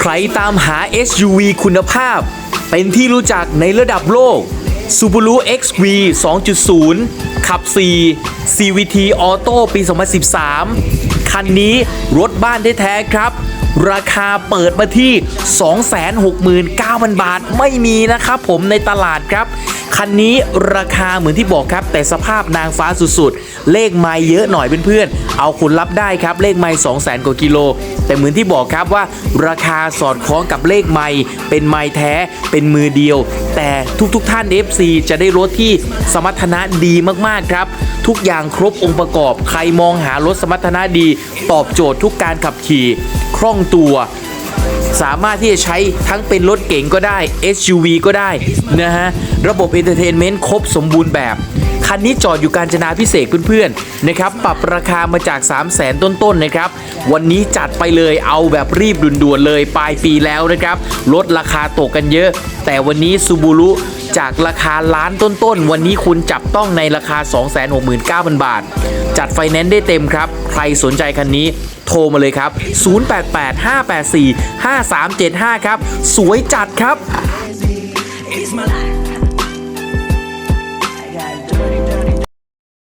ใครตามหา SUV คุณภาพ เป็นที่รู้จักในระดับโลก Subaru XV 2.0 ขับ 4 CVT Auto ปี 2013 คันนี้รถบ้านแท้ๆครับ ราคาเปิดมาที่ 269,000 บาทไม่มีนะครับผมในตลาดครับ คันนี้ราคาเหมือนที่บอกครับ แต่สภาพนางฟ้าสุดๆ เลขไม่เยอะหน่อยเพื่อนๆ เอาคุณรับได้ครับ เลขไม่200,000กว่ากิโล แต่เหมือนที่บอกครับว่า ราคาสอดคล้องกับเลขไม่เป็นไม่แท้เป็นมือเดียว แต่ทุกๆท่าน FC จะได้รถที่สมรรถนะดีมากๆครับ ทุกอย่างครบองค์ประกอบ ใครมองหารถสมรรถนะดี ตอบโจทย์ทุกการขับขี่ คล่องตัว สามารถที่จะใช้ทั้งเป็นรถเก๋งก็ได้ SUV ก็ได้นะฮะ ระบบเอนเตอร์เทนเมนต์ครบสมบูรณ์แบบ คันนี้จอดอยู่การจนาพิเศษเพื่อนๆนะครับ ปรับราคามาจาก 3 0 0แสนต้นๆนะครับ วันนี้จัดไปเลยเอาแบบรีบด่วนๆเลย ปลายปีแล้วนะครับ ลดราคาตกกันเยอะ แต่วันนี้ซูบูรุ จากราคาล้านต้นๆ วันนี้คุณจับต้องในราคา 269,000 บาท จัดไฟแนนซ์ได้เต็มครับ ใครสนใจคันนี้โทรมาเลยครับ 088 584 5375 ครับ สวยจัดครับ It's my life.